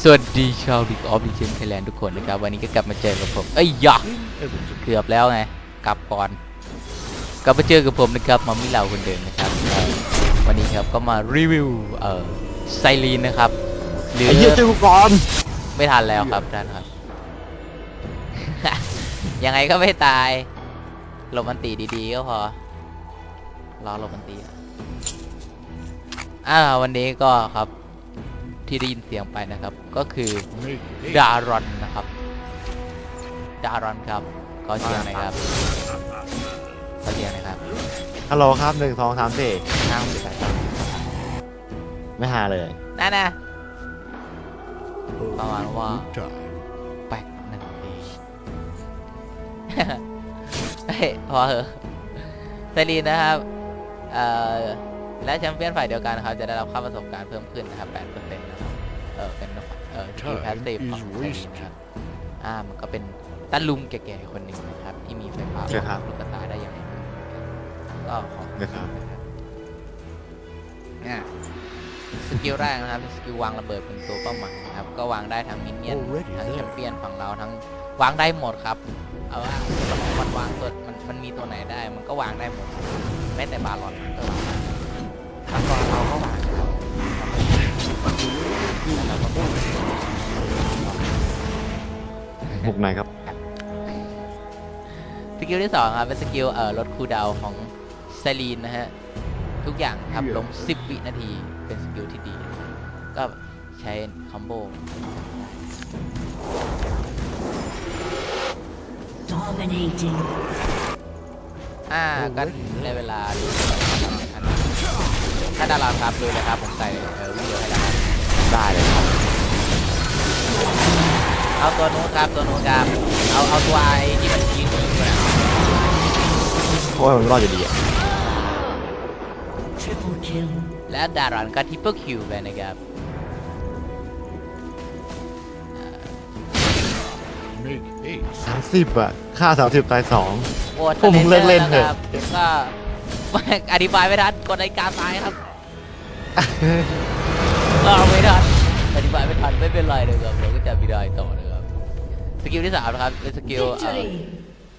สวัสดีชาวดิกออฟดิเชนไทยแลนด์ทุกคนนะครับ วันนี้ก็กลับมาเจอกับผมเอ้ยยะเกือบแล้วไง กลับก่อน กลับมาเจอกับผมนะครับมามิเหล่าคนเดิมนะครับเอ่อวันนี้ครับก็มารีวิวเอ่อไซรีนนะครับหรือไอ้เหี้ยเจอกูก่อนไม่ทันแล้วครับท่านครับ ยังไงก็ไม่ตายหลบมันตีดีๆก็พอรอหลบมันตีอะอ่าวันนี้ก็ครับ ที่ได้ยินเสียงไปนะครับ ก็คือดารอนนะครับดารอนครับขอเสียงหน่อยครับขอเสียงหน่อยครับฮัลโหลครับหนึ่งสองสามสี่นั่งสิครับไม่หาเลยนั่นนะประมาณว่าแปดหนึ่งปีเฮ้ยพอเหอะไซรีนนะครับเอ่อ และแชมเปี้ยนฝ่ายเดียวกันนะครับจะได้รับค่าประสบการณ์เพิ่มขึ้นนะครับ8%นะครับเออเป็นเออสกิลแพสซีฟของไซรีนนะครับอ่ามันก็เป็นตาลุงแก่ๆคนหนึ่งนะครับ ที่มีไฟฟ้าครับลูกตาได้อย่างไรก็ขอนะครับอ่าสกิลแรกนะครับเป็นสกิลวางระเบิดเป็นตัวเป้าหมายนะครับก็วางได้ทั้งมินเนี่ยน Already ทั้ง there แชมเปี้ยนฝั่งเราทั้งวางได้หมดครับเอาว่ามันวางตัวมันมันมีตัวไหนได้ มันก็วางได้หมดแม้แต่บาลอนมันก็วางได้ ทั้งบาเราก็วางครับแล้วก็บุกไหนครับ สกิลที่สองครับเป็นสกิลเอ่อลดคูลดาวน์ของไซรีนนะฮะ ทุกอย่างทำลง 10 วินาทีเป็นสกิลที่ดี ก็ใช้คอมโบ Dominating. อ่าก็ในเวลาดู ถ้าดาราครับดูเลยครับผมใส่เอ่อวิดีโอให้แล้วครับได้เลยครับเอาตัวนู้นครับตัวนู้นครับเอาเอาตัวไอ้ที่มันยิงยิงไปนะโอ้ยมันรอดอยู่ดีอะ Triple kill. และดารอนก็ทิปเปิลคิวไปนะครับ Make haste. สามสิบอะค่าสามสิบตายสอง โอ้ผมเลิกเล่นเถอะครับก็ อธิบายไม่ทันกดนาฬิกาตายครับก็ไม่ทันอธิบายไม่ทันไม่เป็นไรเลยครับเราก็จะวิดีโอต่อเลยครับสกิลที่สามนะครับเป็นสกิลเอ่อ Victory.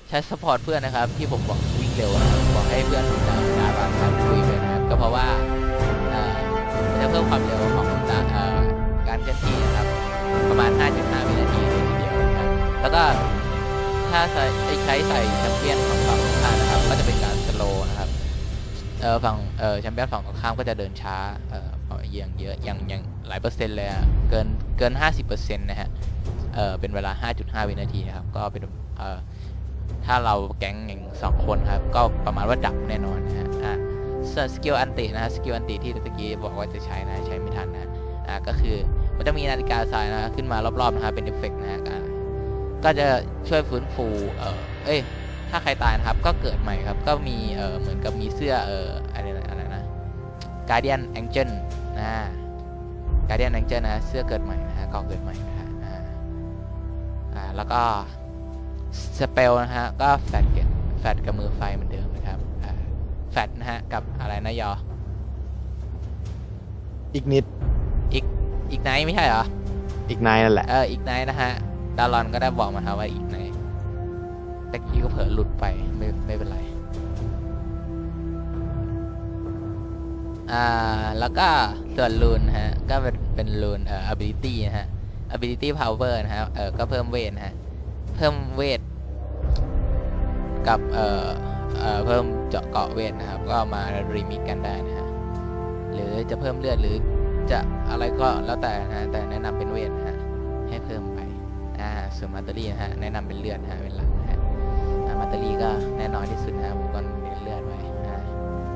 ใช้สปอร์ตเพื่อนนะครับ ที่ผมบอกวิ่งเร็วนะครับบอกให้เพื่อนผมดาวดาราครับคุยไปนะครับก็เพราะว่าเอ่อมันจะเพิ่มความเร็วของดาเอ่อการเคลื่อนที่นะครับ ประมาณ 5.5 วินาทีเลยทีเดียวนะครับแล้วก็ถ้าใช้ใช้ใส่แชมเปี้ยนของ เออฝั่งเออแชมเปี้ยนฝั่งตรงข้ามก็จะเดินช้าเอออย่างเยอะอย่างอย่างหลายเปอร์เซ็นต์เลยอะเกินเกิน 50%นะฮะเออเป็นเวลา 5.5 วินาทีนะครับก็เป็นเออถ้าเราแก๊งอย่างสองคนครับก็ประมาณว่าดับแน่นอนนะฮะอะส่วนสกิลอันตินะฮะสกิลอันติที่ตะกี้บอกว่าจะใช้นะใช้ไม่ทันนะอะก็คือมันจะมีนาฬิกาทรายนะขึ้นมารอบๆนะฮะเป็นเอฟเฟกต์นะฮะอะก็จะช่วยฟื้นฟูเออเอ้ย ถ้าใครตายนะครับ ก็เกิดใหม่ครับ ก็มีเออเหมือนกับมีเสื้อเอออะไรนะอะไรนะการเดียนแองเจิลนะการเดียนแองเจิลนะ เสื้อเกิดใหม่นะฮะกองเกิดใหม่นะฮะอ่าอ่าแล้วก็สเปลนะฮะ ก็แฟดกับแฟดกับมือไฟเหมือนเดิมนะครับอ่าแฟดนะฮะ กับอะไรนะยอ อีกนิด อีก อีกไนท์ไม่ใช่เหรอ อีกนายนั่นแหละ เออ อีกไนท์นะฮะ ดารอนก็ได้บอกมาครับว่าอีกไน แต่กี้ก็เผลอหลุดไปไม่ไม่เป็นไรอ่าแล้วก็ส่วนลูนฮะก็เป็นเป็นลูนเอ่อ ability นะฮะ ability power นะฮะเอ่อก็เพิ่มเวทนะฮะเพิ่มเวทกับเอ่อเอ่อเพิ่มเจาะเกาะเวทนะครับ ก็มารีมิกกันได้นะฮะหรือจะเพิ่มเลือดหรือจะอะไรก็แล้วแต่นะแต่แนะนำเป็นเวทนะฮะให้เพิ่มไปอ่าส่วนมาตเตอรี่นะฮะแนะนำเป็นเลือดนะฮะเป็นหลักนะฮะ ตเตอรี่ก็แน่นอนที่สุดนะผมก็เน้นเลือดไว้อ่า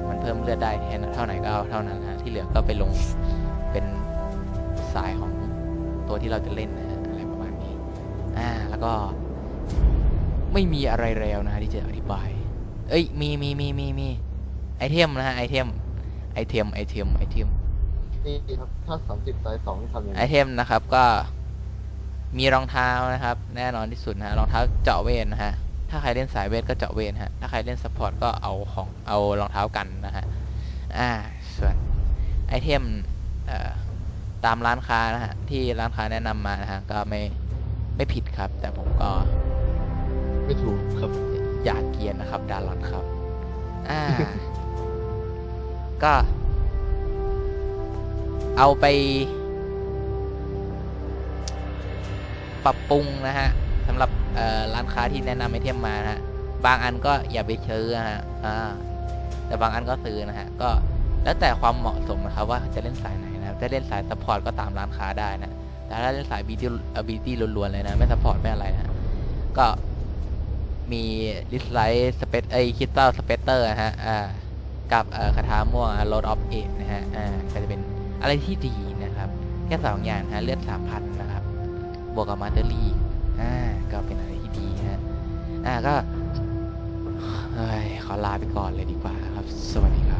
มันเพิ่มเลือดได้แค่เท่าไหร่ก็เอาเท่านั้นนะฮะที่เหลือก็ไปลงเป็นสายของตัวที่เราจะเล่นนะฮะอะไรประมาณนี้อ่าแล้วก็ไม่มีอะไรแล้วนะฮะที่จะอธิบาย เอ้ยมีมีมีมีมีไอเทมนะฮะไอเทมไอเทมไอเทมไอเทมนี่ครับถ้าสามสิบตายสองทำยังไอเทมนะครับก็มีรองเท้านะครับ แน่นอนที่สุดนะฮะรองเท้าเจาะเวทนะฮะ ถ้าใครเล่นสายเวทก็เจาะเวทฮะ ถ้าใครเล่นซัพพอร์ตก็เอาของเอารองเท้ากันนะฮะ อ่า ส่วนไอเทมเตามร้านค้านะฮะ ที่ร้านค้าแนะนำมานะฮะ ก็ไม่ไม่ผิดครับ แต่ผมก็ ไม่ถูกครับ อยากเกียนนะครับดารอนครับ อ่า ก็ เอาไป ปรับปรุงนะฮะ ร้านค้าที่แนะนำไอเทมมานะฮะบางอันก็อย่าไปซื้อนะฮะแต่บางอันก็ซื้อนะฮะก็แล้วแต่ความเหมาะสมนะครับว่าจะเล่นสายไหนนะครับถ้าเล่นสายซัพพอร์ตก็ตามร้านค้าได้นะแต่ถ้าเล่นสายบีตี้บีตี้ล้วนๆเลยนะไม่ซัพพอร์ตไม่อะไรนะก็มีดิสไลท์สเปซไอคิตเตอร์สเปเตอร์นะฮะอ่ากับคาถาม่วงโรดออฟเอนะฮะอ่าก็จะเป็นอะไรที่ดีนะครับ แค่สองอย่างนะฮะเลือดสามพันนะครับ บวกกับมาเตอรี่ อ่าก็เป็นอะไรที่ดีฮะอ่าก็ขอลาไปก่อนเลยดีกว่าครับ สวัสดี